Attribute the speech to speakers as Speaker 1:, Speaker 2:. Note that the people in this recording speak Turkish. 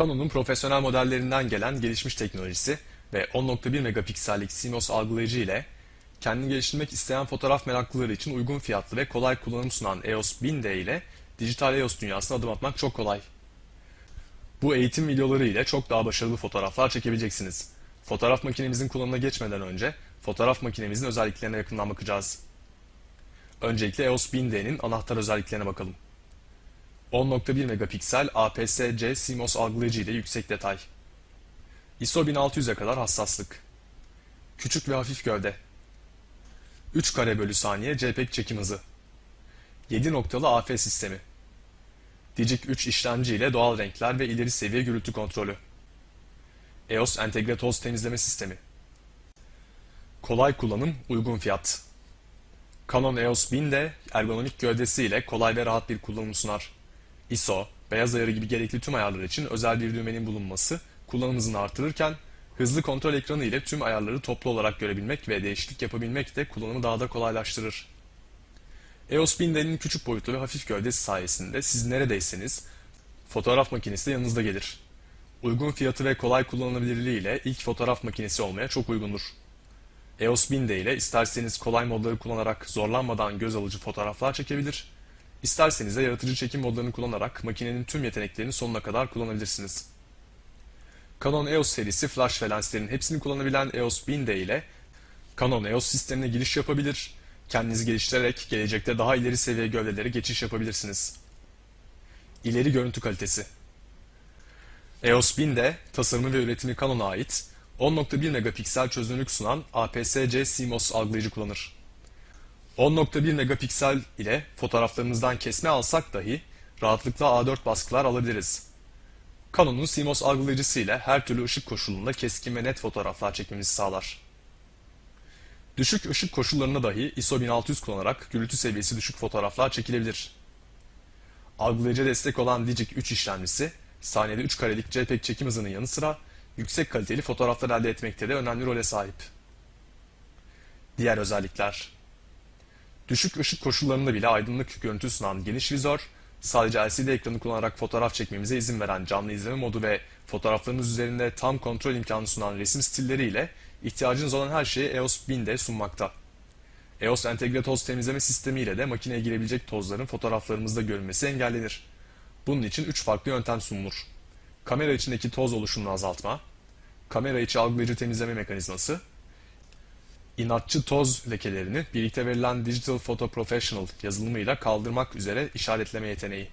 Speaker 1: Canon'un profesyonel modellerinden gelen gelişmiş teknolojisi ve 10.1 megapiksellik CMOS algılayıcı ile kendini geliştirmek isteyen fotoğraf meraklıları için uygun fiyatlı ve kolay kullanım sunan EOS 1000D ile dijital EOS dünyasına adım atmak çok kolay. Bu eğitim videoları ile çok daha başarılı fotoğraflar çekebileceksiniz. Fotoğraf makinemizin kullanımına geçmeden önce fotoğraf makinemizin özelliklerine yakından bakacağız. Öncelikle EOS 1000D'nin anahtar özelliklerine bakalım. 10.1 megapiksel APS-C CMOS algılayıcı ile yüksek detay. ISO 1600'e kadar hassaslık. Küçük ve hafif gövde. 3 kare bölü saniye JPEG çekim hızı. 7 noktalı AF sistemi. Digic 3 işlemci ile doğal renkler ve ileri seviye gürültü kontrolü. EOS entegre toz temizleme sistemi. Kolay kullanım, uygun fiyat. Canon EOS 1000 de ergonomik gövdesi ile kolay ve rahat bir kullanım sunar. ISO, beyaz ayarı gibi gerekli tüm ayarlar için özel bir düğmenin bulunması kullanım hızını artırırken hızlı kontrol ekranı ile tüm ayarları toplu olarak görebilmek ve değişiklik yapabilmek de kullanımı daha da kolaylaştırır. EOS 1000D'nin küçük boyutlu ve hafif gövdesi sayesinde siz neredeyseniz fotoğraf makinesi de yanınızda gelir. Uygun fiyatı ve kolay kullanılabilirliği ile ilk fotoğraf makinesi olmaya çok uygundur. EOS 1000D ile isterseniz kolay modları kullanarak zorlanmadan göz alıcı fotoğraflar çekebilir, isterseniz de yaratıcı çekim modlarını kullanarak makinenin tüm yeteneklerini sonuna kadar kullanabilirsiniz. Canon EOS serisi flash ve lenslerin hepsini kullanabilen EOS 1000D ile Canon EOS sistemine giriş yapabilir, kendinizi geliştirerek gelecekte daha ileri seviye gövdelere geçiş yapabilirsiniz. İleri görüntü kalitesi EOS 1000D tasarımı ve üretimi Canon'a ait 10.1 megapiksel çözünürlük sunan APS-C CMOS algılayıcı kullanır. 10.1 megapiksel ile fotoğraflarımızdan kesme alsak dahi rahatlıkla A4 baskılar alabiliriz. Canon'un CMOS algılayıcısı ile her türlü ışık koşulunda keskin ve net fotoğraflar çekmemizi sağlar. Düşük ışık koşullarında dahi ISO 1600 kullanarak gürültü seviyesi düşük fotoğraflar çekilebilir. Algılayıcı destek olan Digic 3 işlemcisi, saniyede 3 karelik JPEG çekim hızının yanı sıra yüksek kaliteli fotoğraflar elde etmekte de önemli role sahip. Diğer özellikler Düşük ışık koşullarında bile aydınlık görüntü sunan geniş vizör, sadece LCD ekranı kullanarak fotoğraf çekmemize izin veren canlı izleme modu ve fotoğraflarımız üzerinde tam kontrol imkanı sunan resim stilleriyle ihtiyacınız olan her şeyi EOS 1000'de sunmakta. EOS entegre toz temizleme sistemi ile de makineye girebilecek tozların fotoğraflarımızda görünmesi engellenir. Bunun için 3 farklı yöntem sunulur. Kamera içindeki toz oluşumunu azaltma, kamera içi algılayıcı temizleme mekanizması, inatçı toz lekelerini birlikte verilen Digital Photo Professional yazılımıyla kaldırmak üzere işaretleme yeteneği.